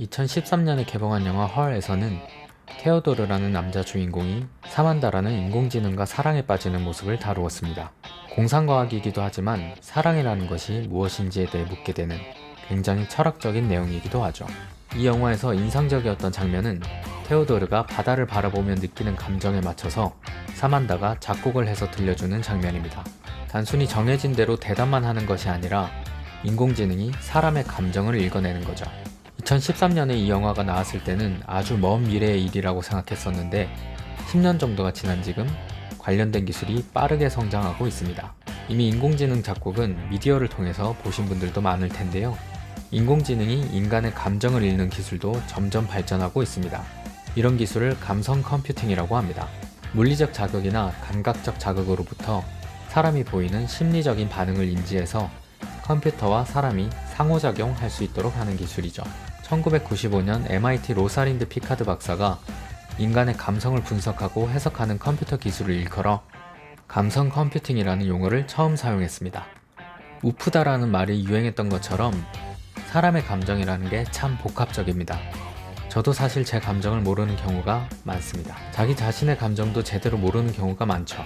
2013년에 개봉한 영화 헐에서는 테오도르라는 남자 주인공이 사만다라는 인공지능과 사랑에 빠지는 모습을 다루었습니다. 공상과학이기도 하지만 사랑이라는 것이 무엇인지에 대해 묻게 되는 굉장히 철학적인 내용이기도 하죠. 이 영화에서 인상적이었던 장면은 테오도르가 바다를 바라보며 느끼는 감정에 맞춰서 사만다가 작곡을 해서 들려주는 장면입니다. 단순히 정해진 대로 대답만 하는 것이 아니라 인공지능이 사람의 감정을 읽어내는 거죠. 2013년에 이 영화가 나왔을 때는 아주 먼 미래의 일이라고 생각했었는데 10년 정도가 지난 지금 관련된 기술이 빠르게 성장하고 있습니다. 이미 인공지능 작곡은 미디어를 통해서 보신 분들도 많을 텐데요. 인공지능이 인간의 감정을 읽는 기술도 점점 발전하고 있습니다. 이런 기술을 감성 컴퓨팅이라고 합니다. 물리적 자극이나 감각적 자극으로부터 사람이 보이는 심리적인 반응을 인지해서 컴퓨터와 사람이 상호작용할 수 있도록 하는 기술이죠. 1995년 MIT 로사린드 피카드 박사가 인간의 감성을 분석하고 해석하는 컴퓨터 기술을 일컬어 감성 컴퓨팅이라는 용어를 처음 사용했습니다. 우프다라는 말이 유행했던 것처럼 사람의 감정이라는 게 참 복합적입니다. 저도 사실 제 감정을 모르는 경우가 많습니다. 자기 자신의 감정도 제대로 모르는 경우가 많죠.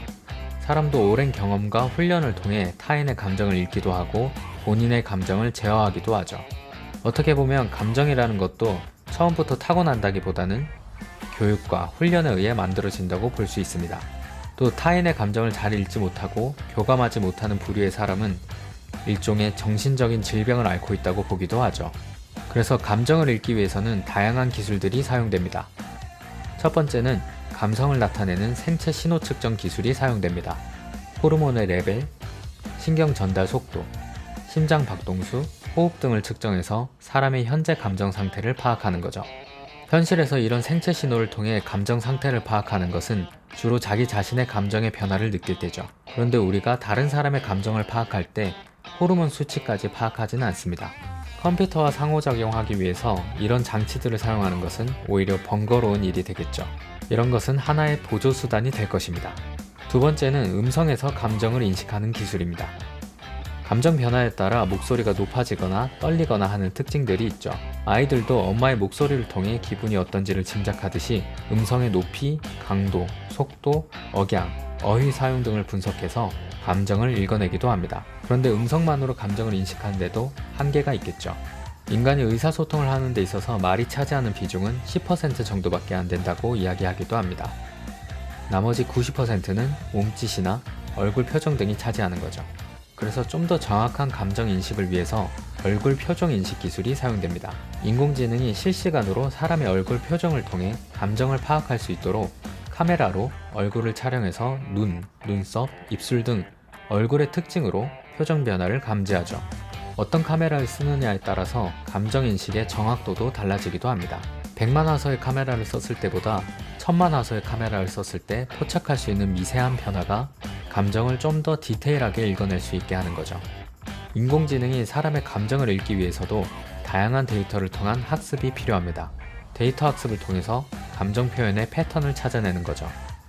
사람도 오랜 경험과 훈련을 통해 타인의 감정을 읽기도 하고 본인의 감정을 제어하기도 하죠. 어떻게 보면 감정이라는 것도 처음부터 타고난다기보다는 교육과 훈련에 의해 만들어진다고 볼 수 있습니다. 또 타인의 감정을 잘 읽지 못하고 교감하지 못하는 부류의 사람은 일종의 정신적인 질병을 앓고 있다고 보기도 하죠. 그래서 감정을 읽기 위해서는 다양한 기술들이 사용됩니다. 첫 번째는 감성을 나타내는 생체 신호 측정 기술이 사용됩니다. 호르몬의 레벨, 신경 전달 속도, 심장 박동수, 호흡 등을 측정해서 사람의 현재 감정 상태를 파악하는 거죠. 현실에서 이런 생체 신호를 통해 감정 상태를 파악하는 것은 주로 자기 자신의 감정의 변화를 느낄 때죠. 그런데 우리가 다른 사람의 감정을 파악할 때 호르몬 수치까지 파악하지는 않습니다. 컴퓨터와 상호작용하기 위해서 이런 장치들을 사용하는 것은 오히려 번거로운 일이 되겠죠. 이런 것은 하나의 보조수단이 될 것입니다. 두 번째는 음성에서 감정을 인식하는 기술입니다. 감정 변화에 따라 목소리가 높아지거나 떨리거나 하는 특징들이 있죠. 아이들도 엄마의 목소리를 통해 기분이 어떤지를 짐작하듯이 음성의 높이, 강도, 속도, 억양, 어휘 사용 등을 분석해서 감정을 읽어내기도 합니다. 그런데 음성만으로 감정을 인식하는데도 한계가 있겠죠. 인간이 의사소통을 하는 데 있어서 말이 차지하는 비중은 10% 정도밖에 안 된다고 이야기하기도 합니다. 나머지 90%는 몸짓이나 얼굴 표정 등이 차지하는 거죠. 그래서 좀 더 정확한 감정 인식을 위해서 얼굴 표정 인식 기술이 사용됩니다. 인공지능이 실시간으로 사람의 얼굴 표정을 통해 감정을 파악할 수 있도록 카메라로 얼굴을 촬영해서 눈, 눈썹, 입술 등 얼굴의 특징으로 표정 변화를 감지하죠. 어떤 카메라를 쓰느냐에 따라서 감정 인식의 정확도도 달라지기도 합니다. 100만 화소의 카메라를 썼을 때보다 1000만 화소의 카메라를 썼을 때 포착할 수 있는 미세한 변화가 감정을 좀 더 디테일하게 읽어낼 수 있게 하는 거죠. 인공지능이 사람의 감정을 읽기 위해서도 다양한 데이터를 통한 학습이 필요합니다. 데이터 학습을 통해서 감정 표현의 패턴을 찾아내는 거죠.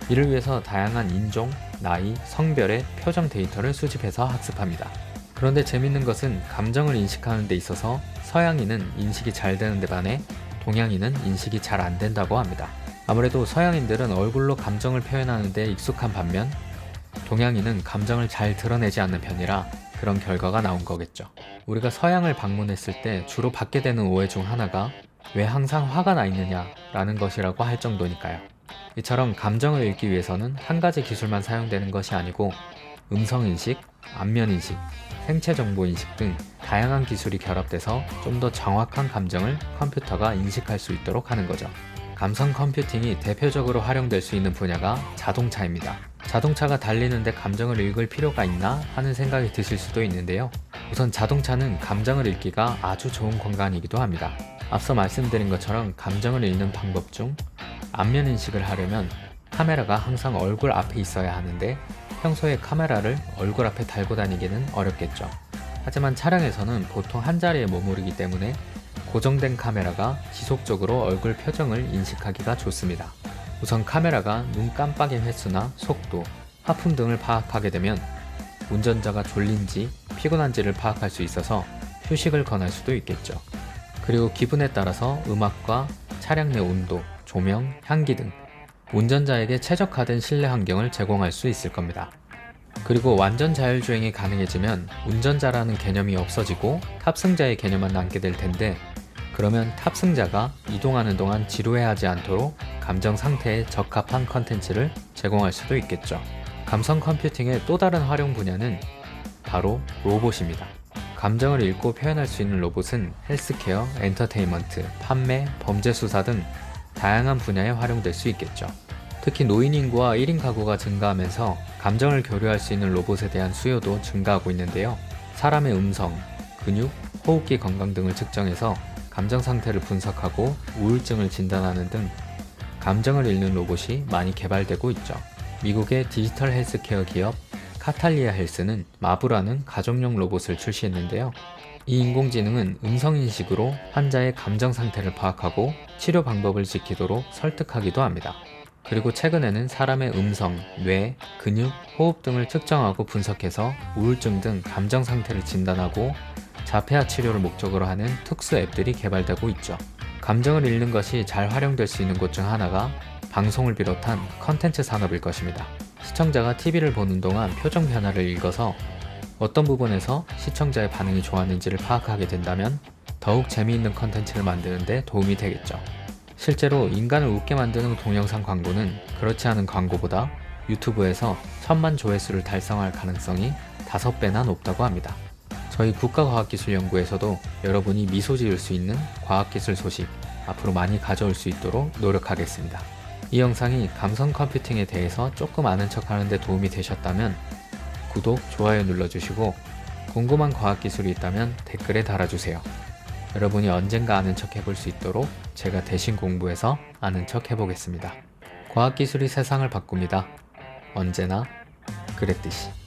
이를 위해서 다양한 인종, 나이, 성별의 표정 데이터를 수집해서 학습합니다. 그런데 재밌는 것은 감정을 인식하는 데 있어서 서양인은 인식이 잘 되는 데 반해 동양인은 인식이 잘 안 된다고 합니다. 아무래도 서양인들은 얼굴로 감정을 표현하는 데 익숙한 반면 동양인은 감정을 잘 드러내지 않는 편이라 그런 결과가 나온 거겠죠. 우리가 서양을 방문했을 때 주로 받게 되는 오해 중 하나가 왜 항상 화가 나 있느냐라는 것이라고 할 정도니까요. 이처럼 감정을 읽기 위해서는 한 가지 기술만 사용되는 것이 아니고 음성 인식, 안면 인식, 생체 정보 인식 등 다양한 기술이 결합돼서 좀 더 정확한 감정을 컴퓨터가 인식할 수 있도록 하는 거죠. 감성 컴퓨팅이 대표적으로 활용될 수 있는 분야가 자동차입니다. 자동차가 달리는데 감정을 읽을 필요가 있나 하는 생각이 드실 수도 있는데요. 우선 자동차는 감정을 읽기가 아주 좋은 공간이기도 합니다. 앞서 말씀드린 것처럼 감정을 읽는 방법 중 안면 인식을 하려면 카메라가 항상 얼굴 앞에 있어야 하는데 평소에 카메라를 얼굴 앞에 달고 다니기는 어렵겠죠. 하지만 차량에서는 보통 한 자리에 머무르기 때문에 고정된 카메라가 지속적으로 얼굴 표정을 인식하기가 좋습니다. 우선 카메라가 눈 깜빡임 횟수나 속도, 하품 등을 파악하게 되면 운전자가 졸린지 피곤한지를 파악할 수 있어서 휴식을 권할 수도 있겠죠. 그리고 기분에 따라서 음악과 차량 내 온도, 조명, 향기 등 운전자에게 최적화된 실내 환경을 제공할 수 있을 겁니다. 그리고 완전 자율주행이 가능해지면 운전자라는 개념이 없어지고 탑승자의 개념만 남게 될 텐데 그러면 탑승자가 이동하는 동안 지루해하지 않도록 감정 상태에 적합한 컨텐츠를 제공할 수도 있겠죠. 감성 컴퓨팅의 또 다른 활용 분야는 바로 로봇입니다. 감정을 읽고 표현할 수 있는 로봇은 헬스케어, 엔터테인먼트, 판매, 범죄 수사 등 다양한 분야에 활용될 수 있겠죠. 특히 노인 인구와 1인 가구가 증가하면서 감정을 교류할 수 있는 로봇에 대한 수요도 증가하고 있는데요. 사람의 음성, 근육, 호흡기 건강 등을 측정해서 감정 상태를 분석하고 우울증을 진단하는 등 감정을 읽는 로봇이 많이 개발되고 있죠. 미국의 디지털 헬스케어 기업 카탈리아 헬스는 마부라는 가정용 로봇을 출시했는데요. 이 인공지능은 음성인식으로 환자의 감정 상태를 파악하고 치료 방법을 지키도록 설득하기도 합니다. 그리고 최근에는 사람의 음성, 뇌, 근육, 호흡 등을 측정하고 분석해서 우울증 등 감정 상태를 진단하고 자폐아 치료를 목적으로 하는 특수 앱들이 개발되고 있죠. 감정을 읽는 것이 잘 활용될 수 있는 곳 중 하나가 방송을 비롯한 컨텐츠 산업일 것입니다. 시청자가 TV를 보는 동안 표정 변화를 읽어서 어떤 부분에서 시청자의 반응이 좋았는지를 파악하게 된다면 더욱 재미있는 컨텐츠를 만드는데 도움이 되겠죠. 실제로 인간을 웃게 만드는 동영상 광고는 그렇지 않은 광고보다 유튜브에서 천만 조회수를 달성할 가능성이 5배나 높다고 합니다. 저희 국가과학기술연구에서도 여러분이 미소 지을 수 있는 과학기술 소식 앞으로 많이 가져올 수 있도록 노력하겠습니다. 이 영상이 감성 컴퓨팅에 대해서 조금 아는 척 하는데 도움이 되셨다면 구독, 좋아요 눌러주시고 궁금한 과학기술이 있다면 댓글에 달아주세요. 여러분이 언젠가 아는 척 해볼 수 있도록 제가 대신 공부해서 아는 척 해보겠습니다. 과학기술이 세상을 바꿉니다. 언제나 그랬듯이.